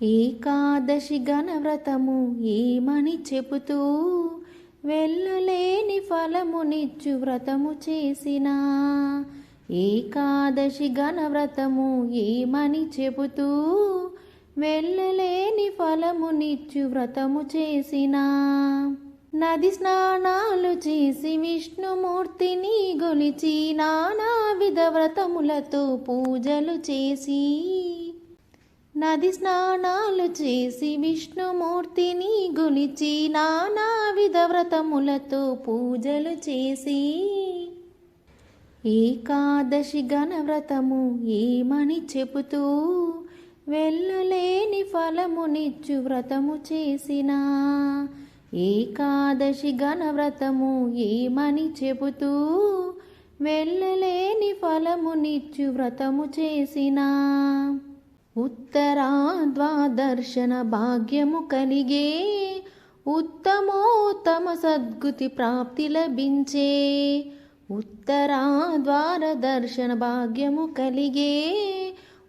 ఏకాదశి ఘనవ్రతము ఏమని చెబుతూ వెల్లులేని ఫలమునిచ్చు వ్రతము చేసిన ఏకాదశి ఘనవ్రతము ఏమని చెబుతూ వెల్లులేని ఫలమునిచ్చు వ్రతము చేసిన నది స్నానాలు చేసి విష్ణుమూర్తిని గొలిచి నానా విధ వ్రతములతో పూజలు చేసి నది స్నానాలు చేసి విష్ణుమూర్తిని గొలిచి నానా విధ వ్రతములతో పూజలు చేసి. ఏకాదశి ఘనవ్రతము ఏమని చెబుతూ వెల్లులేని ఫలమునిచ్చు వ్రతము చేసిన. ఏకాదశి ఘనవ్రతము ఏమని చెబుతూ వెల్లులేని ఫలమునిచ్చు వ్రతము చేసిన. ఉత్తరాద్వాదర్శన భాగ్యము కలిగే ఉత్తమోత్తమ సద్గుతి ప్రాప్తి లభించే ఉత్తరా ద్వార దర్శన భాగ్యము కలిగే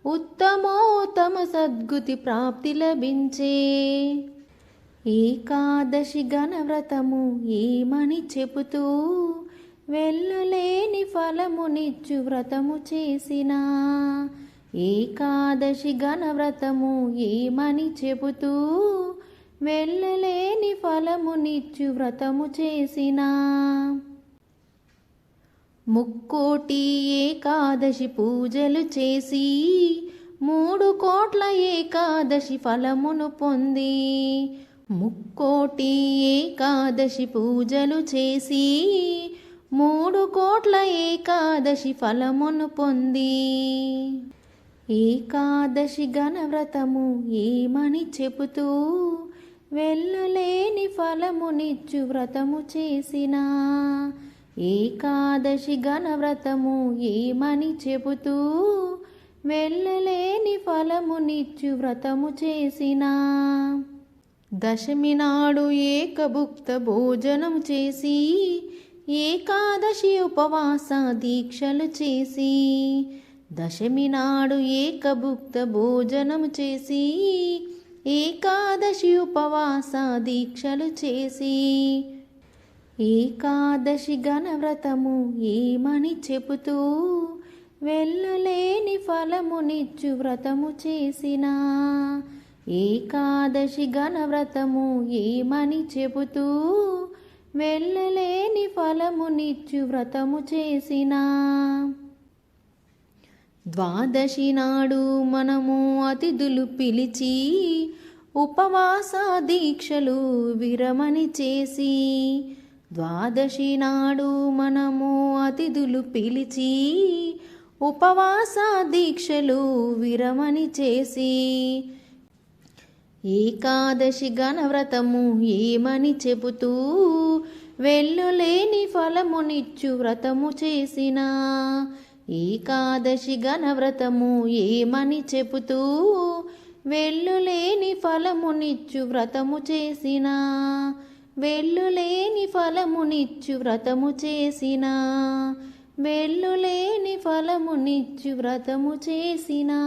ఉత్తమోత్తమ సద్గుతి ప్రాప్తి లభించే. ఏకాదశి ఘనవ్రతము ఏమని చెబుతూ వెల్లులేని ఫలమునిచ్చు వ్రతము చేసినా ఏకాదశి ఘనవ్రతము ఏమని చెబుతూ వెళ్ళలేని ఫలమునిచ్చు వ్రతము చేసిన. ముక్కోటి ఏకాదశి పూజలు చేసి మూడు కోట్ల ఏకాదశి ఫలమును పొంది ముక్కోటి ఏకాదశి పూజలు చేసి మూడు కోట్ల ఏకాదశి ఫలమును పొంది. ఏకాదశి ఘనవ్రతము ఏమని చెబుతూ వెల్లులేని ఫలమునిచ్చు వ్రతము చేసిన ఏకాదశి ఘనవ్రతము ఏమని చెబుతూ వెళ్ళలేని ఫలమునిచ్చు వ్రతము చేసిన దశమి నాడు ఏకభుక్త భోజనం చేసి ఏకాదశి ఉపవాస దీక్షలు చేసి దశమి నాడు ఏకభుక్త భోజనము చేసి ఏకాదశి ఉపవాస దీక్షలు చేసి. ఏకాదశి ఘనవ్రతము ఏమని చెబుతూ వెళ్ళలేని ఫలమునిచ్చు వ్రతము చేసిన. ఏకాదశి ఘనవ్రతము ఏమని చెబుతూ వెళ్ళలేని ఫలమునిచ్చు వ్రతము చేసినా. ద్వాదశి నాడు మనము అతిథులు పిలిచి ఉపవాస దీక్షలు విరమణి చేసి ద్వాదశి నాడు మనము అతిథులు పిలిచి ఉపవాస దీక్షలు విరమణి చేసి ఏకాదశి ఘనవ్రతము ఏమని చెబుతూ వెల్లులేని ఫలమునిచ్చు వ్రతము చేసినా ఏకాదశి ఘనవ్రతము ఏమని చెబుతూ వెల్లులేని ఫలమునిచ్చు వ్రతము చేసిన వెల్లులేని ఫలమునిచ్చు వ్రతము చేసిన వెల్లులేని ఫలమునిచ్చు వ్రతము చేసినా.